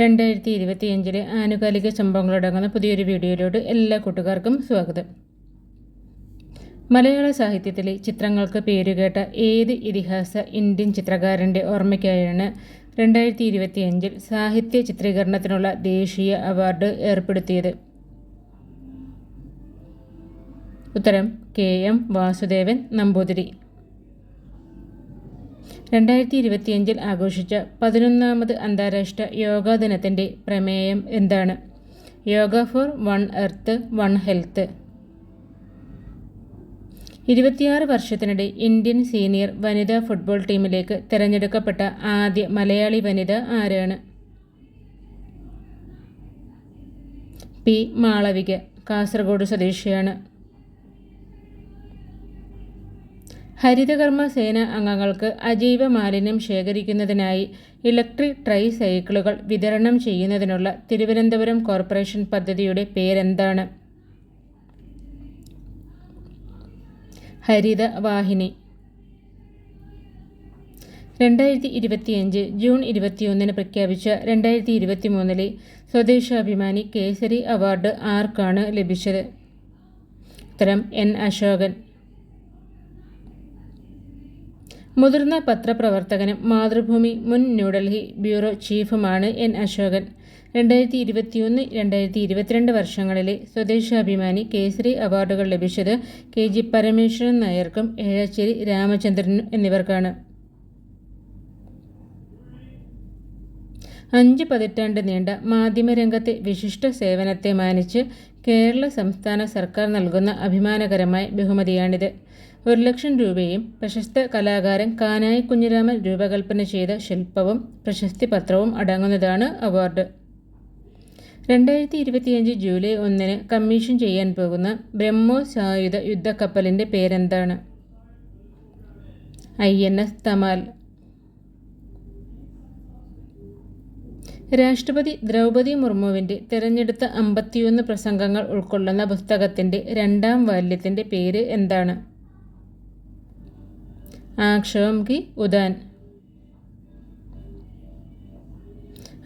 രണ്ടായിരത്തി ഇരുപത്തിയഞ്ചിലെ ആനുകാലിക സംഭവങ്ങളടങ്ങുന്ന പുതിയൊരു വീഡിയോയിലോട്ട് എല്ലാ കൂട്ടുകാർക്കും സ്വാഗതം. മലയാള സാഹിത്യത്തിലെ ചിത്രങ്ങൾക്ക് പേരുകേട്ട ഏത് ഇതിഹാസ ഇന്ത്യൻ ചിത്രകാരന്റെ ഓർമ്മയ്ക്കായാണ് രണ്ടായിരത്തി ഇരുപത്തിയഞ്ചിൽ സാഹിത്യ ചിത്രീകരണത്തിനുള്ള ദേശീയ അവാർഡ് ഏർപ്പെടുത്തിയത്. ഉത്തരം കെ എം വാസുദേവൻ നമ്പൂതിരി. രണ്ടായിരത്തി ഇരുപത്തിയഞ്ചിൽ ആഘോഷിച്ച പതിനൊന്നാമത് അന്താരാഷ്ട്ര യോഗാ ദിനത്തിന്റെ പ്രമേയം എന്താണ്? Yoga for one earth one health. ഇരുപത്തിയാറ് വർഷത്തിനിടെ ഇന്ത്യൻ സീനിയർ വനിതാ ഫുട്ബോൾ ടീമിലേക്ക് തിരഞ്ഞെടുക്കപ്പെട്ട ആദ്യ മലയാളി വനിത ആരാണ്? പി മാളവിക കാസർഗോഡ് സ്വദേശിയാണ്. ഹരിതകർമ്മ സേന അംഗങ്ങൾക്ക് അജൈവ മാലിന്യം ശേഖരിക്കുന്നതിനായി ഇലക്ട്രിക് ട്രൈ സൈക്കിളുകൾ വിതരണം ചെയ്യുന്നതിനുള്ള തിരുവനന്തപുരം കോർപ്പറേഷൻ പദ്ധതിയുടെ പേരെന്താണ്? ഹരിത വാഹിനി രണ്ടായിരത്തി ഇരുപത്തിയഞ്ച് ജൂൺ ഇരുപത്തിയൊന്നിന് പ്രഖ്യാപിച്ച രണ്ടായിരത്തി ഇരുപത്തി മൂന്നിലെ സ്വദേശാഭിമാനി കേസരി അവാർഡ് ആർക്കാണ് ലഭിച്ചത്? ഉത്തരം എൻ അശോകൻ. മുതിർന്ന പത്രപ്രവർത്തകനും മാതൃഭൂമി മുൻ ന്യൂഡൽഹി ബ്യൂറോ ചീഫുമാണ് എൻ അശോകൻ. രണ്ടായിരത്തി ഇരുപത്തിയൊന്ന് രണ്ടായിരത്തി ഇരുപത്തിരണ്ട് വർഷങ്ങളിലെ സ്വദേശാഭിമാനി കേസരി അവാർഡുകൾ ലഭിച്ചത് കെ ജി പരമേശ്വരൻ നായർക്കും ഏഴച്ചേരി രാമചന്ദ്രനും എന്നിവർക്കാണ്. അഞ്ച് പതിറ്റാണ്ട് നീണ്ട മാധ്യമരംഗത്തെ വിശിഷ്ട സേവനത്തെ മാനിച്ച് കേരള സംസ്ഥാന സർക്കാർ നൽകുന്ന അഭിമാനകരമായ ബഹുമതിയാണിത്. ഒരു ലക്ഷം രൂപയും പ്രശസ്ത കലാകാരൻ കാനായി കുഞ്ഞിരാമൻ രൂപകൽപ്പന ചെയ്ത ശില്പവും പ്രശസ്തി പത്രവും അടങ്ങുന്നതാണ് അവാർഡ്. രണ്ടായിരത്തി ഇരുപത്തിയഞ്ച് ജൂലൈ ഒന്നിന് കമ്മീഷൻ ചെയ്യാൻ പോകുന്ന ബ്രഹ്മോസ് സായുധ യുദ്ധക്കപ്പലിന്റെ പേരെന്താണ്? ഐ. എൻ. എസ്. തമാൽ. രാഷ്ട്രപതി ദ്രൗപതി മുർമുവിന്റെ തിരഞ്ഞെടുത്ത അമ്പത്തിയൊന്ന് പ്രസംഗങ്ങൾ ഉൾക്കൊള്ളുന്ന പുസ്തകത്തിന്റെ രണ്ടാം വാല്യത്തിന്റെ പേര് എന്താണ്? ആക്ഷോം കി ഉദാൻ.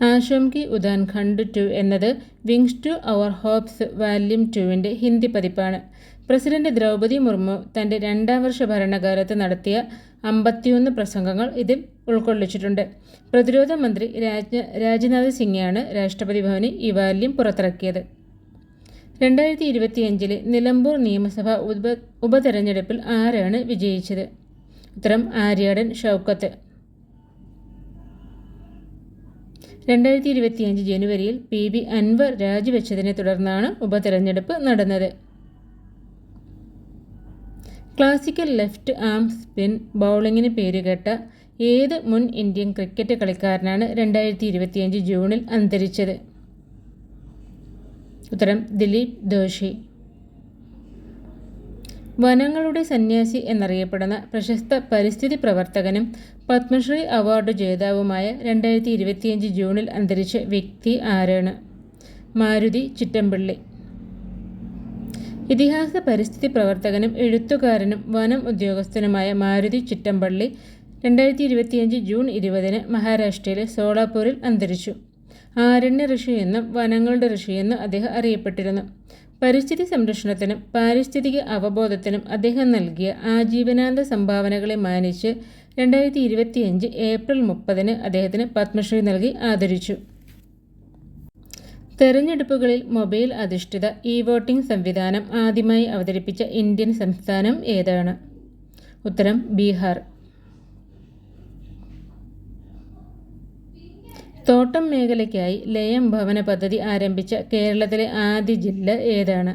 ആശ്വം കി ഉദാൻ ഖണ്ഡ് ടു എന്നത് വിങ്സ് ടു അവർ ഹോപ്സ് വാല്യം ടുവിന്റെ ഹിന്ദി പതിപ്പാണ്. പ്രസിഡന്റ് ദ്രൗപദി മുർമു തന്റെ രണ്ടാം വർഷ ഭരണകാലത്ത് നടത്തിയ അമ്പത്തിയൊന്ന് പ്രസംഗങ്ങൾ ഇതിൽ ഉൾക്കൊള്ളിച്ചിട്ടുണ്ട്. പ്രതിരോധ മന്ത്രി രാജ രാജ്നാഥ് സിംഗാണ് രാഷ്ട്രപതി ഭവനിൽ ഈ വാല്യം പുറത്തിറക്കിയത്. രണ്ടായിരത്തി ഇരുപത്തിയഞ്ചിലെ നിലമ്പൂർ നിയമസഭാ ഉപ ഉപതെരഞ്ഞെടുപ്പിൽ ആരാണ് വിജയിച്ചത്? ഉത്തരം ആര്യാടൻ ഷൗക്കത്ത്. രണ്ടായിരത്തി ഇരുപത്തിയഞ്ച് ജനുവരിയിൽ പി ബി അൻവർ രാജിവെച്ചതിനെ തുടർന്നാണ് ഉപതെരഞ്ഞെടുപ്പ് നടന്നത്. ക്ലാസിക്കൽ ലെഫ്റ്റ് ആം സ്പിൻ ബൗളിങ്ങിന് പേരുകേട്ട ഏത് മുൻ ഇന്ത്യൻ ക്രിക്കറ്റ് കളിക്കാരനാണ് രണ്ടായിരത്തി ഇരുപത്തിയഞ്ച് ജൂണിൽ അന്തരിച്ചത്? ഉത്തരം ദിലീപ് ദോഷി വനങ്ങളുടെ സന്യാസി എന്നറിയപ്പെടുന്ന പ്രശസ്ത പരിസ്ഥിതി പ്രവർത്തകനും പത്മശ്രീ അവാർഡ് ജേതാവുമായ രണ്ടായിരത്തി ഇരുപത്തിയഞ്ച് ജൂണിൽ അന്തരിച്ച വ്യക്തി ആരാണ്? മാരുതി ചിറ്റമ്പിള്ളി. ഇതിഹാസ പരിസ്ഥിതി പ്രവർത്തകനും എഴുത്തുകാരനും വനം ഉദ്യോഗസ്ഥനുമായ മാരുതി ചിറ്റമ്പള്ളി രണ്ടായിരത്തി ഇരുപത്തിയഞ്ച് ജൂൺ ഇരുപതിന് മഹാരാഷ്ട്രയിലെ സോളാപൂരിൽ അന്തരിച്ചു. ആരണ്യ ഋഷി എന്നും വനങ്ങളുടെ ഋഷിയെന്നും അദ്ദേഹം അറിയപ്പെട്ടിരുന്നു. പരിസ്ഥിതി സംരക്ഷണത്തിനും പാരിസ്ഥിതിക അവബോധത്തിനും അദ്ദേഹം നൽകിയ ആജീവനാന്ത സംഭാവനകളെ മാനിച്ച് രണ്ടായിരത്തി ഇരുപത്തിയഞ്ച് ഏപ്രിൽ മുപ്പതിന് അദ്ദേഹത്തിന് പത്മശ്രീ നൽകി ആദരിച്ചു. തെരഞ്ഞെടുപ്പുകളിൽ മൊബൈൽ അധിഷ്ഠിത ഇ വോട്ടിംഗ് സംവിധാനം ആദ്യമായി അവതരിപ്പിച്ച ഇന്ത്യൻ സംസ്ഥാനം ഏതാണ്? ഉത്തരം ബീഹാർ. തോട്ടം മേഖലയ്ക്കായി ലയം ഭവന പദ്ധതി ആരംഭിച്ച കേരളത്തിലെ ആദ്യ ജില്ല ഏതാണ്?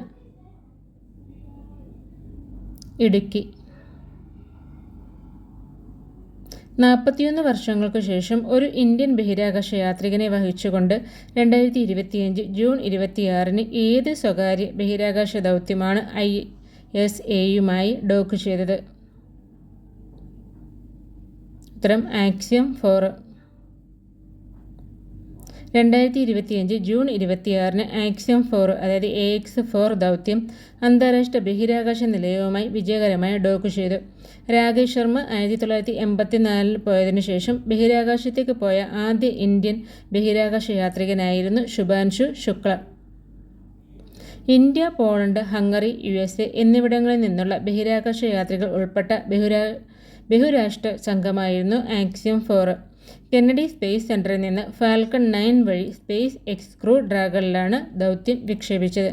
ഇടുക്കി. നാൽപ്പത്തിയൊന്ന് വർഷങ്ങൾക്ക് ശേഷം ഒരു ഇന്ത്യൻ ബഹിരാകാശ യാത്രികനെ വഹിച്ചുകൊണ്ട് രണ്ടായിരത്തി ഇരുപത്തിയഞ്ച് ജൂൺ ഇരുപത്തിയാറിന് ഏത് സ്വകാര്യ ബഹിരാകാശ ദൗത്യമാണ് ഐ എസ് എയുമായി ഡോക്ക് ചെയ്തത്? ഉത്തരം ആക്സിയം ഫോർ രണ്ടായിരത്തി ഇരുപത്തിയഞ്ച് ജൂൺ ഇരുപത്തിയാറിന് ആക്സിയം ഫോർ അതായത് എ എക്സ് ഫോർ ദൗത്യം അന്താരാഷ്ട്ര ബഹിരാകാശ നിലയവുമായി വിജയകരമായി ഡോക്ക് ചെയ്തു. രാകേഷ് ശർമ്മ ആയിരത്തി തൊള്ളായിരത്തി എൺപത്തിനാലിൽ പോയതിനു ശേഷം ബഹിരാകാശത്തേക്ക് പോയ ആദ്യ ഇന്ത്യൻ ബഹിരാകാശ യാത്രികനായിരുന്നു Shubhanshu Shukla. India Poland Hungary U S A എന്നിവിടങ്ങളിൽ നിന്നുള്ള ബഹിരാകാശ യാത്രികൾ ഉൾപ്പെട്ട ബഹുരാ ബഹുരാഷ്ട്ര സംഘമായിരുന്നു ആക്സിയം ഫോർ. കെന്നഡി സ്പേസ് സെന്ററിൽ നിന്ന് ഫാൽക്കൺ നയൻ വഴി സ്പേസ് എക്സ് ക്രൂ ഡ്രാഗണിലാണ് ദൗത്യം വിക്ഷേപിച്ചത്.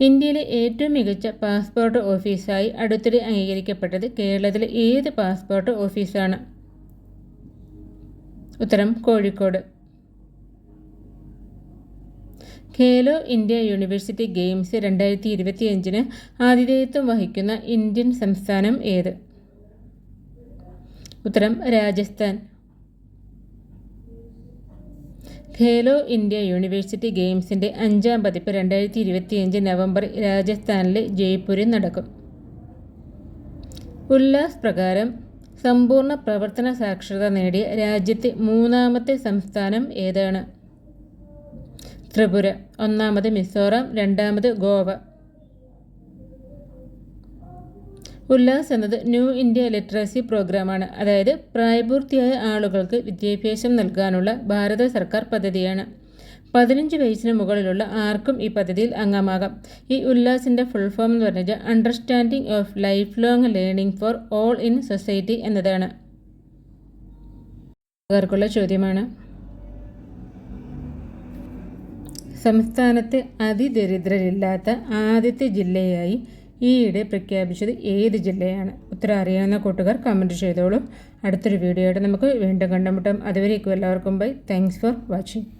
ഇന്ത്യയിലെ ഏറ്റവും മികച്ച പാസ്പോർട്ട് ഓഫീസായി അടുത്തിടെ അംഗീകരിക്കപ്പെട്ടത് കേരളത്തിലെ ഏത് പാസ്പോർട്ട് ഓഫീസാണ്? ഉത്തരം Kozhikode. Khelo India university games രണ്ടായിരത്തി ഇരുപത്തിയഞ്ചിന് ആതിഥേയത്വം വഹിക്കുന്ന ഇന്ത്യൻ സംസ്ഥാനം ഏത്? ഉത്തരം രാജസ്ഥാൻ. ഖേലോ ഇന്ത്യ യൂണിവേഴ്സിറ്റി ഗെയിംസിന്റെ അഞ്ചാം പതിപ്പ് രണ്ടായിരത്തി ഇരുപത്തിയഞ്ച് നവംബർ രാജസ്ഥാനിലെ ജയ്പൂരിൽ നടക്കും. ഉല്ലാസ് പ്രകാരം സമ്പൂർണ പ്രവർത്തന സാക്ഷരത നേടിയ രാജ്യത്തെ മൂന്നാമത്തെ സംസ്ഥാനം ഏതാണ്? ത്രിപുര ഒന്നാമത് മിസോറാം രണ്ടാമത് ഗോവ. ഉല്ലാസ് എന്നത് ന്യൂ ഇന്ത്യ ലിറ്ററസി പ്രോഗ്രാമാണ്. അതായത് പ്രായപൂർത്തിയായ ആളുകൾക്ക് വിദ്യാഭ്യാസം നൽകാനുള്ള ഭാരത സർക്കാർ പദ്ധതിയാണ്. പതിനഞ്ച് വയസ്സിന് മുകളിലുള്ള ആർക്കും ഈ പദ്ധതിയിൽ അംഗമാകാം. ഈ ഉല്ലാസിന്റെ ഫുൾ ഫോം എന്ന് പറഞ്ഞാൽ understanding of life long learning for all in society എന്നതാണ് ചോദ്യമാണ്. സംസ്ഥാനത്ത് അതിദരിദ്രരില്ലാത്ത ആദ്യത്തെ ജില്ലയായി ഈയിടെ പ്രഖ്യാപിച്ചത് ഏത് ജില്ലയാണ്? ഉത്തരം അറിയാവുന്ന കൂട്ടുകാർ കമന്റ് ചെയ്തോളും. അടുത്തൊരു വീഡിയോയുടെ നമുക്ക് വീണ്ടും കണ്ടുമുട്ടാം. അതുവരേക്കും എല്ലാവർക്കും ബൈ താങ്ക്സ് ഫോർ വാച്ചിങ്